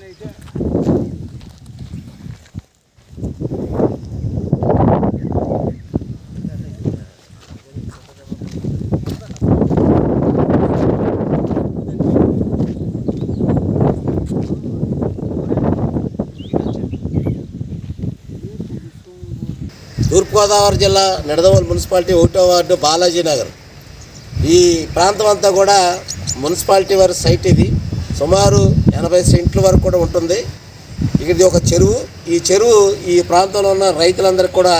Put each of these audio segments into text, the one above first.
అయితే తూర్పుగోదావరి జిల్లా నిడదవోలు మున్సిపాలిటీ ఒకటో వార్డు బాలాజీ నగర్. ఈ ప్రాంతం అంతా కూడా మున్సిపాలిటీ వారి సైట్ ఇది. సుమారు ఎనభై సెంట్ల వరకు కూడా ఉంటుంది. ఇది ఒక చెరువు. ఈ చెరువు ఈ ప్రాంతంలో ఉన్న రైతులందరికీ కూడా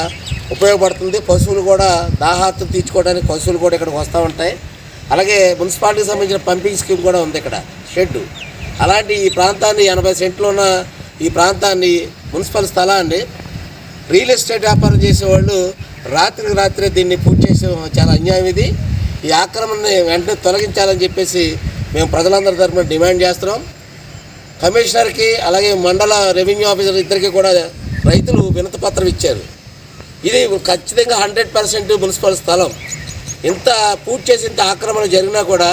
ఉపయోగపడుతుంది. పశువులు కూడా దాహార్తం తీర్చుకోవడానికి పశువులు కూడా ఇక్కడికి వస్తూ ఉంటాయి. అలాగే మున్సిపాలిటీకి సంబంధించిన పంపింగ్ స్కీమ్ కూడా ఉంది ఇక్కడ షెడ్. అలాంటి ఈ ప్రాంతాన్ని ఎనభై సెంట్లు ఉన్న ఈ ప్రాంతాన్ని మున్సిపల్ స్థలాన్ని రియల్ ఎస్టేట్ వ్యాపారం చేసేవాళ్ళు రాత్రికి రాత్రే దీన్ని పూర్తి చేసే చాలా అన్యాయం ఇది. ఈ ఆక్రమణని వెంటనే తొలగించాలని చెప్పేసి మేము ప్రజలందరి తరఫున డిమాండ్ చేస్తున్నాం. కమిషనర్కి అలాగే మండల రెవెన్యూ ఆఫీసర్ ఇద్దరికి కూడా రైతులు వినతి పత్రం ఇచ్చారు. ఇది ఖచ్చితంగా హండ్రెడ్ పర్సెంట్ మున్సిపల్ స్థలం. ఇంత పూర్తి చేసి ఇంత ఆక్రమణ జరిగినా కూడా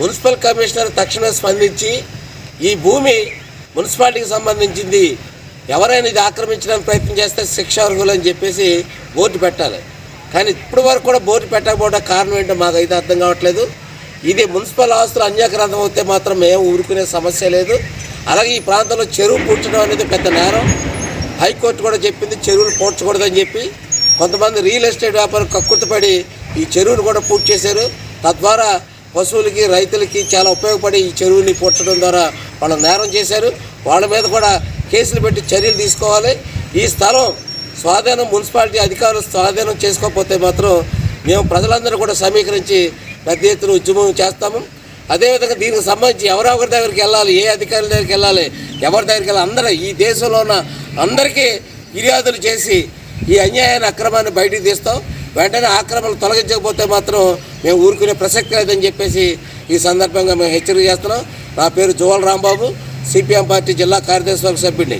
మున్సిపల్ కమిషనర్ తక్షణం స్పందించి ఈ భూమి మున్సిపాలిటీకి సంబంధించింది ఎవరైనా ఇది ఆక్రమించడానికి ప్రయత్నం చేస్తే శిక్ష అర్హులు అని చెప్పేసి బోర్డు పెట్టాలి. కానీ ఇప్పటి వరకు కూడా బోర్డు పెట్టకపోవడం కారణం ఏంటో మాకు అయితే అర్థం కావట్లేదు. ఇది మున్సిపల్ ఆస్తులు అన్యాక్రాంతం అవుతే మాత్రం మేము ఊరుకునే సమస్య లేదు. అలాగే ఈ ప్రాంతంలో చెరువు పూడ్చడం అనేది పెద్ద నేరం. హైకోర్టు కూడా చెప్పింది చెరువులు పూడ్చకూడదని చెప్పి. కొంతమంది రియల్ ఎస్టేట్ వ్యాపారం కక్కుర్తిపడి ఈ చెరువును కూడా పూర్తి చేశారు. తద్వారా పశువులకి రైతులకి చాలా ఉపయోగపడి ఈ చెరువుని పూడ్చడం ద్వారా వాళ్ళు నేరం చేశారు. వాళ్ళ మీద కూడా కేసులు పెట్టి చర్యలు తీసుకోవాలి. ఈ స్థలం స్వాధీనం మున్సిపాలిటీ అధికారులు స్వాధీనం చేసుకోకపోతే మాత్రం మేము ప్రజలందరూ కూడా సమీకరించి పెద్ద ఎత్తున ఉద్యమం చేస్తాము. అదేవిధంగా దీనికి సంబంధించి ఎవరెవరి దగ్గరికి వెళ్ళాలి ఏ అధికారుల దగ్గరికి వెళ్ళాలి ఎవరి దగ్గరికి వెళ్ళాలి అందరూ ఈ దేశంలో ఉన్న అందరికీ ఫిర్యాదులు చేసి ఈ అన్యాయాన్ని అక్రమాన్ని బయటికి తీస్తాం. వెంటనే ఆక్రమణలు తొలగించకపోతే మాత్రం మేము ఊరుకునే ప్రసక్తి లేదని చెప్పేసి ఈ సందర్భంగా మేము హెచ్చరిక చేస్తున్నాం. నా పేరు జువల్ రాంబాబు. సిపిఎం పార్టీ జిల్లా కార్యదర్శి వర్గ సభ్యుడిని.